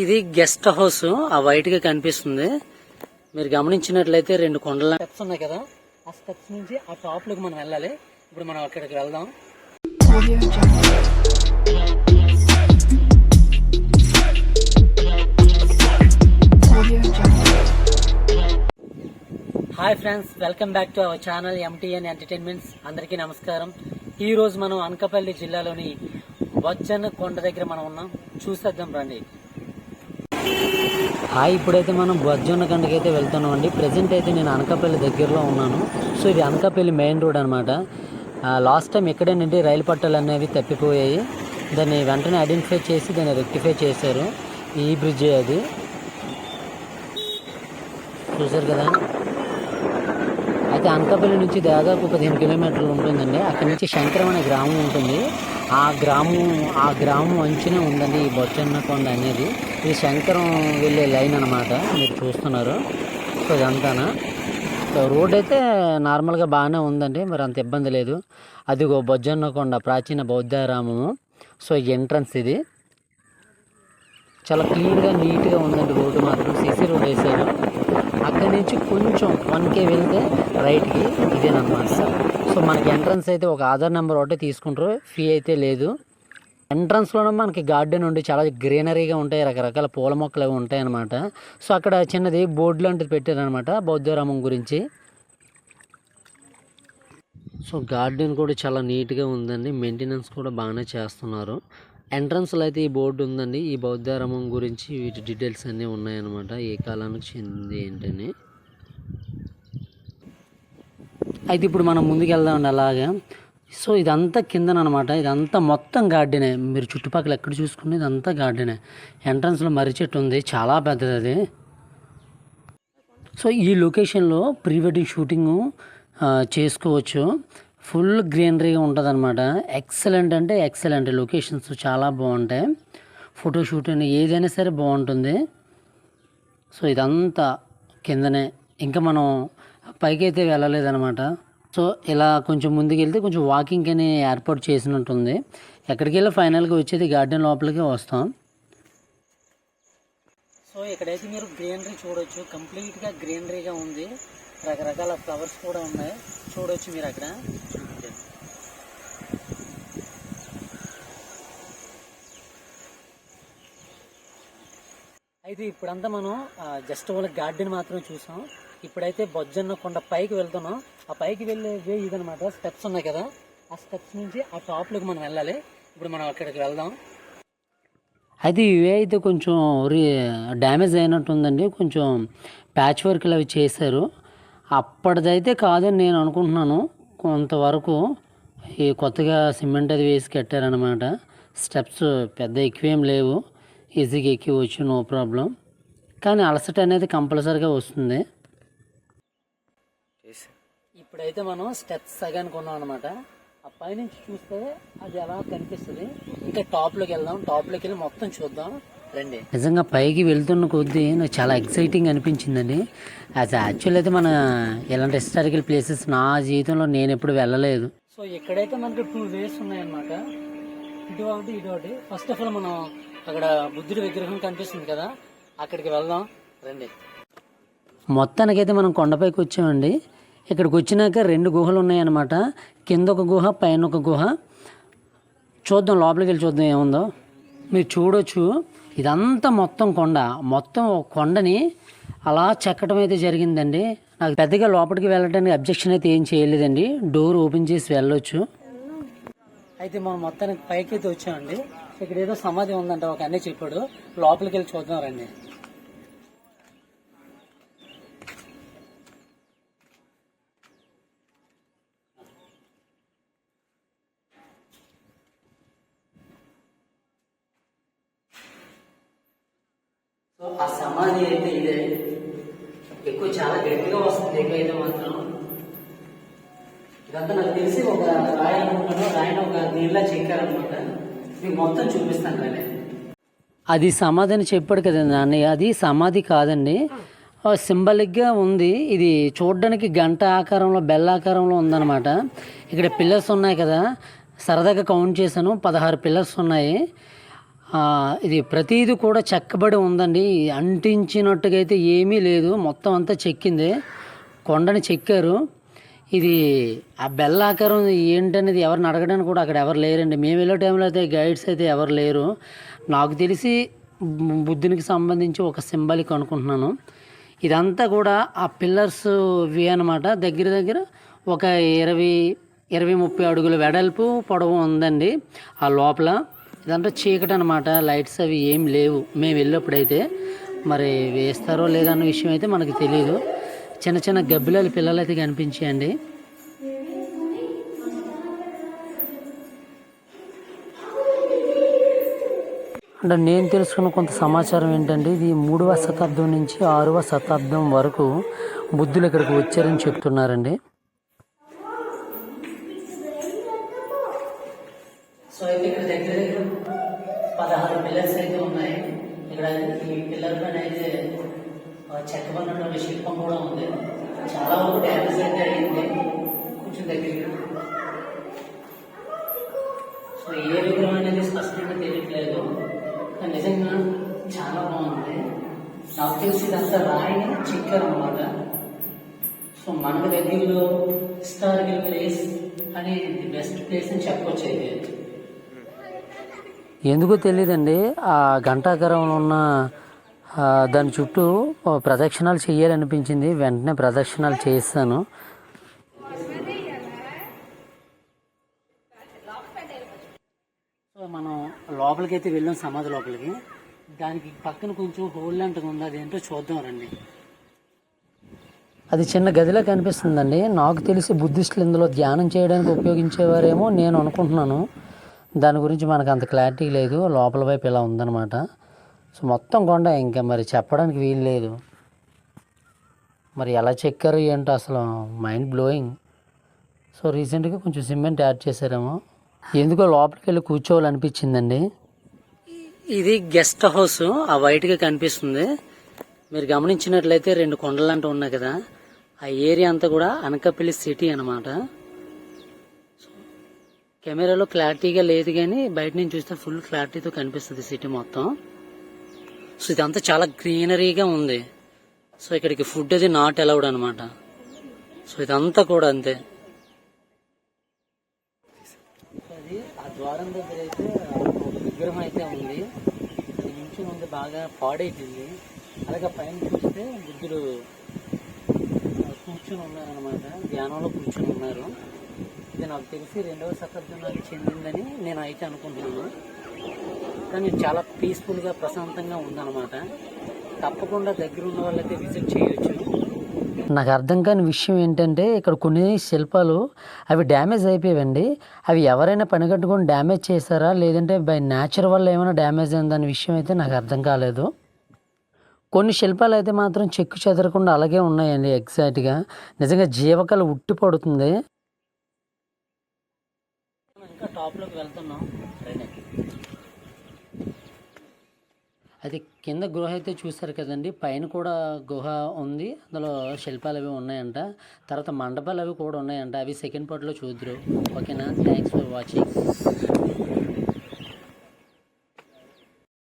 ఇది guest house ఆ వైట్గా కనిపిస్తుంది. మీరు గమనించినట్లయితే రెండు కొండల స్టెప్స్ ఉన్నాయి కదా. ఆ స్టెప్స్ నుంచి ఆ టాప్లోకి మనం వెళ్ళాలి. ఇప్పుడు మనం అక్కడికి వెళ్దాం. Hi friends welcome back to our channel MTN entertainments అందరికీ నమస్కారం. ఈ రోజు మనం అనకాపల్లి జిల్లాలోని బొచ్చన్న కొండ దగ్గర మనం ఉన్నాం. చూసేద్దాం రండి. హాయ్ ఇప్పుడైతే మనం బొజ్జొన్న కొండకి అయితే వెళ్తున్నాం అండి ప్రజెంట్ అయితే నేను అనకాపల్లి దగ్గరలో ఉన్నాను. సో ఇది అనకాపల్లి మెయిన్ రోడ్ అనమాట లాస్ట్ టైం ఎక్కడేనంటే రైలు పట్టాలు అనేవి తప్పిపోయాయి. దాన్ని వెంటనే ఐడెంటిఫై చేసి దాన్ని రెక్టిఫై చేశారు. ఈ బ్రిడ్జ్ అది. చూసారు కదా? అయితే అనకాపల్లి నుంచి దాదాపు పదిహేను కిలోమీటర్లు ఉంటుందండి. అక్కడి నుంచి శంకరం అనే గ్రామం ఉంటుంది. ఆ గ్రామం ఆ గ్రామం అంచునే ఉందండి ఈ బొచ్చన్నకొండ అనేది. ఈ శంకరం వెళ్ళే లైన్ అనమాట మీరు చూస్తున్నారు. సో ఇదంతానా? సో రోడ్ అయితే నార్మల్గా బాగానే ఉందండి మరి అంత ఇబ్బంది లేదు. అదిగో బొజ్జన్నకొండ ప్రాచీన బౌద్ధారామము. సో ఎంట్రన్స్ ఇది. చాలా క్లీన్గా నీట్గా ఉందండి రోడ్డు మాత్రం. సీసీ రోడ్ వేసారు అక్కడి నుంచి కొంచెం వన్కే వెళ్తే రైట్కి ఇదేనమాట సో మనకి ఎంట్రన్స్ అయితే ఒక ఆధార్ నెంబర్ ఒకటే తీసుకుంటారు. ఫీ అయితే లేదు. ఎంట్రన్స్లోనే మనకి గార్డెన్ ఉండి చాలా గ్రీనరీగా ఉంటాయి రకరకాల పూల మొక్కలు అవి ఉంటాయి అనమాట సో అక్కడ చిన్నది బోర్డు లాంటిది పెట్టారనమాట బౌద్ధరామం గురించి. సో గార్డెన్ కూడా చాలా నీట్గా ఉందండి. మెయింటెనెన్స్ కూడా బాగానే చేస్తున్నారు. ఎంట్రన్స్లో అయితే ఈ బోర్డు ఉందండి. ఈ బౌద్ధారామం గురించి వీటి డీటెయిల్స్ అన్నీ ఉన్నాయన్నమాట. ఏ కాలానికి చెందింది ఏంటని. అయితే ఇప్పుడు మనం ముందుకు వెళ్దామండి అలాగా. సో ఇదంతా కిందనమాట ఇదంతా మొత్తం గార్డెనే. మీరు చుట్టుపక్కల ఎక్కడ చూసుకున్నా ఇదంతా గార్డెనే. ఎంట్రన్స్లో మర్రి చెట్టు ఉంది. చాలా పెద్దది అది. సో ఈ లొకేషన్లో ప్రీ వెడ్డింగ్ షూటింగ్ చేసుకోవచ్చు. ఫుల్ గ్రీనరీగా ఉంటుంది అనమాట ఎక్సలెంట్ అంటే ఎక్సలెంట్. లొకేషన్స్ చాలా బాగుంటాయి. ఫోటో షూట్ ఏదైనా సరే బాగుంటుంది. సో ఇదంతా కిందనే. ఇంకా మనం పైకి అయితే వెళ్ళలేదన్నమాట సో ఇలా కొంచెం ముందుకెళ్తే కొంచెం వాకింగ్ అని ఏర్పాటు చేసినట్టుంది. ఎక్కడికి వెళ్ళి ఫైనల్గా వచ్చేది గార్డెన్ లోపలికి వస్తాం. సో ఇక్కడైతే మీరు గ్రీనరీ చూడొచ్చు. కంప్లీట్గా గ్రీనరీగా ఉంది. రకరకాల ఫ్లవర్స్ కూడా ఉన్నాయి. చూడొచ్చు మీరు అక్కడ. అయితే ఇప్పుడంతా మనం జస్ట్ వాళ్ళ గార్డెన్ మాత్రమే చూసాం. ఇప్పుడైతే బొజ్జన్న కొండ పైకి వెళ్తున్నాం. ఆ పైకి వెళ్ళే వే ఇదనమాట స్టెప్స్ ఉన్నాయి కదా. ఆ స్టెప్స్ నుంచి ఆ టాప్లోకి మనం వెళ్ళాలి. ఇప్పుడు మనం అక్కడికి వెళ్దాం. అయితే ఇవే అయితే కొంచెం డ్యామేజ్ అయినట్టు ఉందండి కొంచెం ప్యాచ్ వర్క్లు అవి చేశారు. అప్పటిదైతే కాదని నేను అనుకుంటున్నాను. కొంతవరకు ఈ కొత్తగా సిమెంట్ అది వేసి కట్టారనమాట స్టెప్స్ పెద్ద ఎక్కువేం లేవు. ఈజీగా ఎక్కివచ్చు నో ప్రాబ్లం. కానీ అలసట అనేది కంపల్సరీగా వస్తుంది. ఇప్పుడైతే మనం స్టెప్స్ సగానికి ఉన్నాం అనమాట ఆ పైనుంచి చూస్తే అది ఎలా కనిపిస్తుంది? ఇంకా టాప్లోకి వెళ్దాం. టాప్లోకి వెళ్ళి మొత్తం చూద్దాం. రండి. నిజంగా పైకి వెళ్తున్న కొద్దీ నాకు చాలా ఎక్సైటింగ్ అనిపించిందండి. యాజ్ యాక్చువల్ అయితే మన ఇలాంటి హిస్టారికల్ ప్లేసెస్ నా జీవితంలో నేను ఎప్పుడు వెళ్ళలేదు. సో ఇక్కడైతే మనకి టూ వేస్ ఉన్నాయన్నమాట. ఇటు ఒకటి ఇటు ఒకటి. ఫస్ట్ ఆఫ్ ఆల్ మనం అక్కడ బుద్ధుడి విగ్రహం కనిపిస్తుంది కదా అక్కడికి వెళ్దాం. రండి. మొత్తానికైతే మనం కొండపైకి వచ్చామండి. ఇక్కడికి వచ్చినాక రెండు గుహలు ఉన్నాయన్నమాట. కింద ఒక గుహ పైన ఒక గుహ. చూద్దాం లోపలికి వెళ్ళి చూద్దాం ఏముందో. మీరు చూడొచ్చు. ఇదంతా మొత్తం కొండ. మొత్తం కొండని అలా చెక్కడం అయితే జరిగిందండి. నాకు పెద్దగా లోపలికి వెళ్ళడానికి అబ్జెక్షన్ అయితే ఏం చేయలేదండి. డోర్ ఓపెన్ చేసి వెళ్ళొచ్చు. అయితే మనం మొత్తానికి పైకి అయితే వచ్చామండి. ఇక్కడ ఏదో సమాధి ఉందంట ఒక అన్నీ చెప్పాడు. లోపలికి వెళ్ళి చూద్దాం రండి. ఆ సమాధి అయితే ఇదే. ఎక్కువ చాలా గట్టిగా వస్తుంది ఎక్కువైతే మాత్రం. ఇదంతా నాకు తెలిసి ఒక రాయి అనుకుంటాను రాయిని ఒక నీళ్ళ చెక్కారనమాట మీకు మొత్తం చూపిస్తాను కానీ అది సమాధి అని చెప్పాడు కదండి అన్నయ్య అది సమాధి కాదండి. సింబలిక్గా ఉంది. ఇది చూడడానికి గంట ఆకారంలో బెల్ల ఆకారంలో ఉందన్నమాట. ఇక్కడ పిల్లర్స్ ఉన్నాయి కదా. సరదాగా కౌంట్ చేశాను. పదహారు పిల్లర్స్ ఉన్నాయి. ఇది ప్రతిదీ కూడా చెక్కబడి ఉందండి. అంటించినట్టుగా అయితే ఏమీ లేదు. మొత్తం అంతా చెక్కింది. కొండని చెక్కారు. ఇది ఆ బెల్ల ఆకారం ఏంటనేది ఎవరిని అడగడానికి కూడా అక్కడ ఎవరు లేరండి. మేము వెళ్ళే టైంలో అయితే గైడ్స్ అయితే ఎవరు లేరు. నాకు తెలిసి బు- బుద్ధునికి సంబంధించి ఒక సింబలిక్ అనుకుంటున్నాను. ఇదంతా కూడా ఆ పిల్లర్స్ వి అనమాట దగ్గర దగ్గర ఒక ఇరవై ఇరవై ముప్పై అడుగుల వెడల్పు పొడవు ఉందండి. ఆ లోపల ఇదంతా చీకటి అనమాట లైట్స్ అవి ఏం లేవు. మేము వెళ్ళినప్పుడైతే మరి వేస్తారో లేదో అన్న విషయం అయితే మనకు తెలియదు చిన్న చిన్న గబ్బిలాలు పిల్లలు అయితే కనిపించాయండి. అంటే నేను తెలుసుకున్న కొంత సమాచారం ఏంటంటే ఇది మూడవ శతాబ్దం నుంచి ఆరవ శతాబ్దం వరకు బుద్ధులు ఇక్కడికి వచ్చారని చెప్తున్నారండి. సో పదహారు పిల్లర్స్ అయితే ఉన్నాయి. ఇక్కడ ఈ పిల్లర్ పైన అయితే చెక్క చెక్కబడినటువంటి శిల్పం కూడా ఉంది. చాలా వరకు డ్యామేజ్ అయితే అయింది. కొంచెం దగ్గర సో ఏ విగ్రహం అనేది స్పష్టంగా తెలియట్లేదు. నిజంగా చాలా బాగుంది. నాకు తెలిసి ఇదంతా రాయిని చెక్కారు అనమాట సో మనకు దగ్గరలో హిస్టారికల్ ప్లేస్ అని ది బెస్ట్ ప్లేస్ అని చెప్పొచ్చు అయితే ఎందుకో తెలియదండి ఆ ఘంటాకరంలో ఉన్న దాని చుట్టూ ప్రదక్షిణాలు చేయాలనిపించింది. వెంటనే ప్రదక్షిణాలు చేస్తాను సో మనం లోపలికి అయితే వెళ్ళాం సమాధి లోపలికి. దానికి పక్కన కొంచెం హోల్ లాంటిది ఉంది అదేంటో చూద్దాం రండి. అది చిన్న గదిలో కనిపిస్తుందండి. నాకు తెలిసి బుద్ధిస్టులు ఇందులో ధ్యానం చేయడానికి ఉపయోగించేవారేమో నేను అనుకుంటున్నాను. దాని గురించి మనకు అంత క్లారిటీ లేదు. లోపల వైపు ఇలా ఉందన్నమాట. సో మొత్తం కొండ ఇంకా మరి చెప్పడానికి వీలు లేదు. మరి ఎలా చెక్కారు ఏంటో అసలు మైండ్ బ్లోయింగ్ సో రీసెంట్గా కొంచెం సిమెంట్ యాడ్ చేశారేమో. ఎందుకో లోపలికి వెళ్ళి కూర్చోవాలనిపించిందండి. ఇది గెస్ట్ హౌస్. ఆ వైట్గా కనిపిస్తుంది. మీరు గమనించినట్లయితే రెండు కొండలంటూ ఉన్నాయి కదా. ఆ ఏరియా అంతా కూడా అనకాపల్లి సిటీ అన్నమాట. కెమెరాలో క్లారిటీగా లేదు కానీ బయట నుంచి చూస్తే ఫుల్ క్లారిటీతో కనిపిస్తుంది సిటీ మొత్తం. సో ఇదంతా చాలా గ్రీనరీగా ఉంది. సో ఇక్కడికి ఫుడ్ అది నాట్ అలౌడ్ అనమాట సో ఇదంతా కూడా అంతే. అది ఆ ద్వారం దగ్గర అయితే విగ్రహం అయితే ఉంది. అది నుంచి బాగా పాడైపోయింది. అలాగే పైన చూస్తే బుద్ధుడు కూర్చొని కూర్చుని ఉన్నారనమాట ధ్యానంలో కూర్చొని ఉన్నారు. ఇది నాకు తెలిసి రెండవ శతాబ్దానికి చెందిందని నేను అయితే అనుకుంటున్నాను. కానీ చాలా పీస్ఫుల్గా ప్రశాంతంగా ఉందన్నమాట. తప్పకుండా దగ్గర ఉన్న వాళ్ళైతే విజిట్ చేయొచ్చు. నాకు అర్థం కాని విషయం ఏంటంటే ఇక్కడ కొన్ని శిల్పాలు అవి డ్యామేజ్ అయిపోయావండి అవి ఎవరైనా పనిగట్టుకొని డ్యామేజ్ చేశారా? లేదంటే బై నేచర్ వల్ల ఏమైనా డ్యామేజ్ అయిందనే విషయం అయితే నాకు అర్థం కాలేదు. కొన్ని శిల్పాలు అయితే మాత్రం చెక్కు చెదరకుండా అలాగే ఉన్నాయండి ఎగ్జాక్ట్గా నిజంగా జీవకళ ఉట్టి పడుతుంది. ఇంకా టాప్లోకి వెళ్తున్నాం అది కింద గుహ అయితే చూశారు కదండి. పైన కూడా గుహ ఉంది. అందులో శిల్పాలు అవి ఉన్నాయంట. తర్వాత మండపాలు అవి కూడా ఉన్నాయంట. అవి సెకండ్ పార్ట్లో చూద్దరు. ఓకేనా? Thanks for watching.